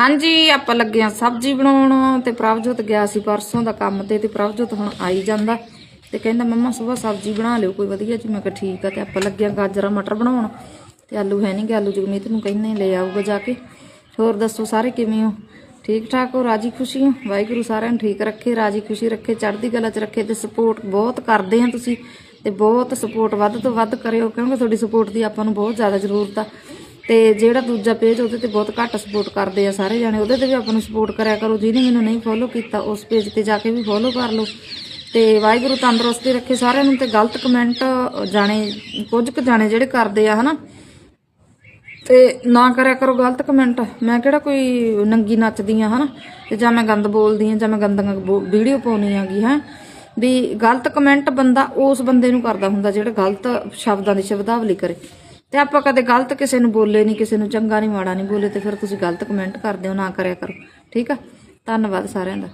ਹਾਂਜੀ, ਆਪਾਂ ਲੱਗੇ ਆ ਸਬਜ਼ੀ ਬਣਾਉਣ ਤੇ ਪ੍ਰਭਜੋਤ ਗਿਆ ਸੀ ਪਰਸੋਂ ਦਾ ਕੰਮ ਤੇ ਤੇ ਪ੍ਰਭਜੋਤ ਹੁਣ ਆਈ ਜਾਂਦਾ ਤੇ ਕਹਿੰਦਾ, ਮੰਮਾ, ਸਵੇਰ ਸਬਜ਼ੀ ਬਣਾ ਲਿਓ, ਕੋਈ ਵਧੀਆ ਜੀ। ਮੈਂ ਕਿਹਾ, ਠੀਕ ਆ। ਤੇ ਆਪਾਂ ਲੱਗੇ ਆ ਗਾਜਰਾਂ ਮਟਰ ਬਣਾਉਣ ਤੇ ਆਲੂ ਹੈ ਨਹੀਂ ਗੇ, ਆਲੂ ਜਗਮੀਤ ਨੂੰ ਕਹਿੰਨੇ ਲੈ ਆਊਗਾ ਜਾ ਕੇ। ਹੋਰ ਦੱਸੋ ਸਾਰੇ ਕਿਵੇਂ ਹੋ? ਠੀਕ ਠਾਕ ਹੋ? ਰਾਜੀ ਖੁਸ਼ੀ ਹੋ? ਵਾਹਿਗੁਰੂ ਸਾਰਿਆਂ ਨੂੰ ਠੀਕ ਰੱਖੇ, ਰਾਜੀ ਖੁਸ਼ੀ ਰੱਖੇ, ਚੜ੍ਹਦੀ ਕਲਾ ਚ ਰੱਖੇ ਤੇ ਸਪੋਰਟ ਬਹੁਤ ਕਰਦੇ ਆ ਤੁਸੀਂ ਤੇ ਬਹੁਤ ਸਪੋਰਟ ਵੱਧ ਤੋਂ ਵੱਧ ਕਰਿਓ ਕਿਉਂਕਿ ਤੁਹਾਡੀ ਸਪੋਰਟ ਦੀ ਆਪਾਂ ਨੂੰ ਬਹੁਤ ਜ਼ਿਆਦਾ ਜ਼ਰੂਰਤ ਆ। ਤੇ ਜਿਹੜਾ ਦੂਜਾ ਪੇਜ ਉਹਦੇ ਤੇ ਬਹੁਤ ਘੱਟ ਸਪੋਰਟ ਕਰਦੇ ਆ ਸਾਰੇ ਜਾਣੇ, ਉਹਦੇ ਤੇ ਵੀ ਆਪਾਂ ਨੂੰ ਸਪੋਰਟ ਕਰਿਆ ਕਰੋ, ਜਿਹਨੇ ਮੈਨੂੰ ਨਹੀਂ ਫੋਲੋ ਕੀਤਾ ਉਸ ਪੇਜ ਤੇ ਜਾ ਕੇ ਵੀ ਫੋਲੋ ਕਰ ਲਓ। ਤੇ ਵਾਹਿਗੁਰੂ ਤੰਦਰੁਸਤੀ ਰੱਖੇ, ਸਾਰਿਆਂ ਨੂੰ ਤੇ ਗਲਤ ਕਮੈਂਟ ਜਾਣੇ, ਕੁਝ ਕੁ ਜਾਣੇ ਜਿਹੜੇ ਕਰਦੇ ਆ, ਹਨਾ? ਤੇ ਨਾ ਕਰਿਆ ਕਰੋ ਗਲਤ ਕਮੈਂਟ ਮੈਂ ਕਿਹੜਾ ਕੋਈ ਨੰਗੀ ਨੱਚਦੀ ਆ, ਹਨਾ? ਤੇ ਜਾਂ ਮੈਂ ਗੰਦ ਬੋਲਦੀ ਆ, ਜਾਂ ਮੈਂ ਗੰਦੀਆਂ ਵੀਡੀਓ ਪਾਉਣੀ ਆਗੀ ਹੈ? ਵੀ ਗਲਤ ਕਮੈਂਟ ਬੰਦਾ ਉਸ ਬੰਦੇ ਨੂੰ ਕਰਦਾ ਹੁੰਦਾ ਜਿਹੜਾ ਗਲਤ ਸ਼ਬਦਾਂ ਦੀ ਸ਼ਬਦਾਵਲੀ ਕਰੇ। ਤੇ ਆਪਾਂ ਕਦੇ ਗਲਤ ਕਿਸੇ ਨੂੰ ਬੋਲੇ ਨਹੀਂ ਕਿਸੇ ਨੂੰ ਚੰਗਾ ਨਹੀਂ ਮਾੜਾ ਨਹੀਂ ਬੋਲੇ, ਤੇ ਫਿਰ ਤੁਸੀਂ ਗਲਤ ਕਮੈਂਟ ਕਰਦੇ ਹੋ, ਨਾ ਕਰਿਆ ਕਰੋ। ਠੀਕ ਆ? ਧੰਨਵਾਦ ਸਾਰਿਆਂ ਦਾ।